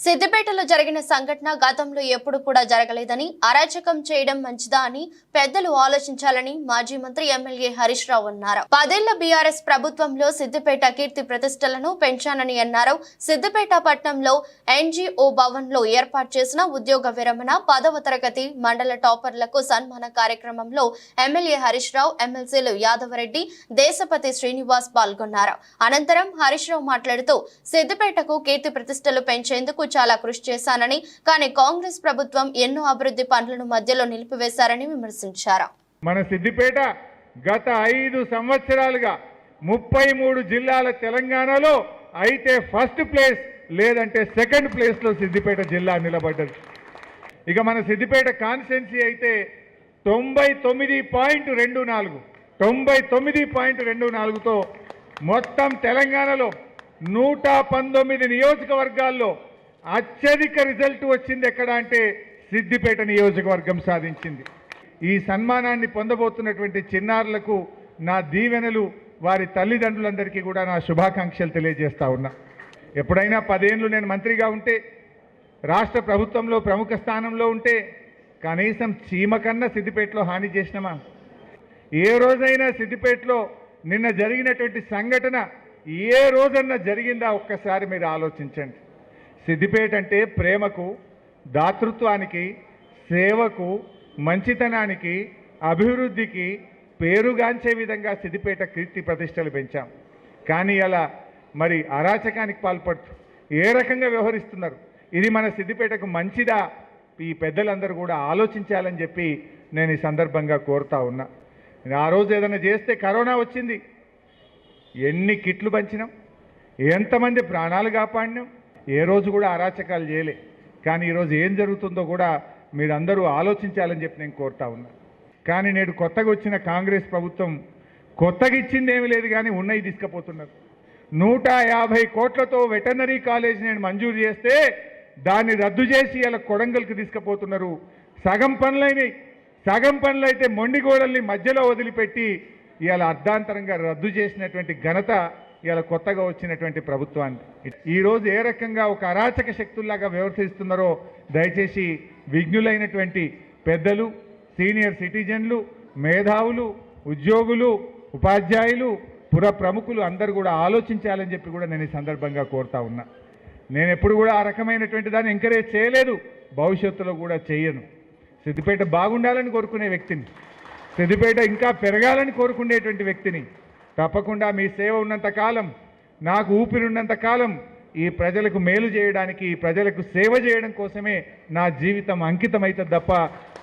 సిద్దిపేటలో జరిగిన సంఘటన గతంలో ఎప్పుడు కూడా జరగలేదని అరాచకం చేయడం మంచిదా అని పెద్దలు ఆలోచించాలని మాజీ మంత్రి ఎమ్మెల్యే హరీష్ రావు అన్నారు. పదేళ్ళ బీఆర్ఎస్ ప్రభుత్వంలో సిద్దిపేట కీర్తి ప్రతిష్టలను పెంచానని అన్నారు. సిద్దిపేట పట్టణంలో ఎన్జీఓ భవన్లో ఏర్పాటు చేసిన ఉద్యోగ విరమణ పదవ తరగతి మండల టాపర్లకు సన్మాన కార్యక్రమంలో ఎమ్మెల్యే హరీష్ రావు ఎమ్మెల్సీలు యాదవరెడ్డి దేశపతి శ్రీనివాస్ పాల్గొన్నారు. అనంతరం హరీష్ రావు మాట్లాడుతూ సిద్దిపేటకు కీర్తి ప్రతిష్టలు పెంచేందుకు చాలా కృషి చేశానని కానీ కాంగ్రెస్ ప్రభుత్వం ఎన్నో అభివృద్ధి పనులను మధ్యలో నిలిపివేశారని విమర్శించారు. మన సిద్దిపేట గత ఐదు సంవత్సరాలుగా ముప్పై మూడు జిల్లాల తెలంగాణలో అయితే ఫస్ట్ ప్లేస్ లేదంటే సెకండ్ ప్లేస్లో సిద్దిపేట జిల్లా నిలబడ్డది. ఇక మన సిద్దిపేట కాన్స్టెన్సీ అయితే తొంభై తొమ్మిది పాయింట్ రెండు నాలుగు తొంభై తొమ్మిది పాయింట్ రెండు నాలుగుతో మొత్తం తెలంగాణలో నూట పంతొమ్మిది నియోజకవర్గాల్లో అత్యధిక రిజల్ట్ వచ్చింది ఎక్కడ అంటే సిద్దిపేట నియోజకవర్గం సాధించింది. ఈ సన్మానాన్ని పొందబోతున్నటువంటి చిన్నారులకు నా దీవెనలు వారి తల్లిదండ్రులందరికీ కూడా నా శుభాకాంక్షలు తెలియజేస్తా ఉన్నా. ఎప్పుడైనా పదేళ్ళు నేను మంత్రిగా ఉంటే రాష్ట్ర ప్రభుత్వంలో ప్రముఖ స్థానంలో ఉంటే కనీసం చీమకన్నా సిద్దిపేటలో హాని చేసినామా? ఏ రోజైనా సిద్దిపేటలో నిన్న జరిగినటువంటి సంఘటన ఏ రోజన్నా జరిగిందా? ఒక్కసారి మీరు ఆలోచించండి. సిద్దిపేట అంటే ప్రేమకు దాతృత్వానికి సేవకు మంచితనానికి అభివృద్ధికి పేరుగాంచే విధంగా సిద్దిపేట కీర్తి ప్రతిష్టలు పెంచాం. కానీ అలా మరి అరాచకానికి పాల్పడుతూ ఏ రకంగా వ్యవహరిస్తున్నారు? ఇది మన సిద్దిపేటకు మంచిదా? ఈ పెద్దలందరూ కూడా ఆలోచించాలని చెప్పి నేను ఈ సందర్భంగా కోరుతా ఉన్నా. ఆ రోజు ఏదైనా చేస్తే కరోనా వచ్చింది. ఎన్ని కిట్లు పంచినాం? ఎంతమంది ప్రాణాలు కాపాడినాం? ఏ రోజు కూడా అరాచకాలు చేయలే. కానీ ఈరోజు ఏం జరుగుతుందో కూడా మీరందరూ ఆలోచించాలని చెప్పి నేను కోరుతా ఉన్నా. కానీ నేడు కొత్తగా వచ్చిన కాంగ్రెస్ ప్రభుత్వం కొత్తగా ఇచ్చింది ఏమీ లేదు కానీ ఉన్నవి తీసుకుపోతున్నారు. నూట యాభై కోట్లతో వెటర్నరీ కాలేజ్ నేను మంజూరు చేస్తే దాన్ని రద్దు చేసి ఇలా కొడంగల్కి తీసుకుపోతున్నారు. సగం పనులైనవి సగం పనులైతే మొండిగోడల్ని మధ్యలో వదిలిపెట్టి ఇవాళ అర్ధాంతరంగా రద్దు చేసినటువంటి ఘనత ఇవాళ కొత్తగా వచ్చినటువంటి ప్రభుత్వాన్ని. ఈరోజు ఏ రకంగా ఒక అరాచక శక్తుల్లాగా వ్యవహరిస్తున్నారో దయచేసి విఘ్నులైనటువంటి పెద్దలు సీనియర్ సిటిజన్లు మేధావులు ఉద్యోగులు ఉపాధ్యాయులు పుర ప్రముఖులు అందరూ కూడా ఆలోచించాలని చెప్పి కూడా నేను ఈ సందర్భంగా కోరుతా ఉన్నా. నేను ఎప్పుడు కూడా ఆ రకమైనటువంటి దాన్ని ఎంకరేజ్ చేయలేదు భవిష్యత్తులో కూడా చేయను. సిద్దిపేట బాగుండాలని కోరుకునే వ్యక్తిని సిద్దిపేట ఇంకా పెరగాలని కోరుకునేటువంటి వ్యక్తిని తప్పకుండా మీ సేవ ఉన్నంత కాలం నాకు ఊపిరిన్నంత కాలం ఈ ప్రజలకు మేలు చేయడానికి ఈ ప్రజలకు సేవ చేయడం కోసమే నా జీవితం అంకితమైతుంది తప్ప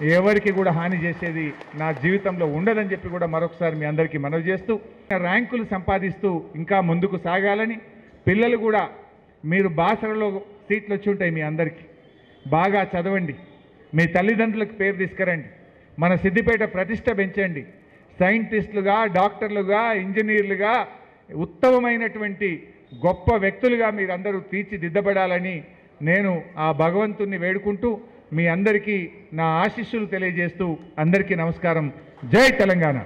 ఎవరికి కూడా హాని చేసేది నా జీవితంలో ఉండదని చెప్పి కూడా మరొకసారి మీ అందరికీ మనవి చేస్తూ ర్యాంకులు సంపాదిస్తూ ఇంకా ముందుకు సాగాలని పిల్లలు కూడా మీరు బాసరలో సీట్లు వచ్చి ఉంటాయి మీ అందరికీ. బాగా చదవండి. మీ తల్లిదండ్రులకు పేరు తీసుకురండి. మన సిద్దిపేట ప్రతిష్ట పెంచండి. సైంటిస్టులుగా డాక్టర్లుగా ఇంజనీర్లుగా ఉత్తమమైనటువంటి గొప్ప వ్యక్తులుగా మీరందరూ తీర్చిదిద్దబడాలని నేను ఆ భగవంతుణ్ణి వేడుకుంటూ మీ అందరికీ నా ఆశీస్సులు తెలియజేస్తూ అందరికీ నమస్కారం. జై తెలంగాణ.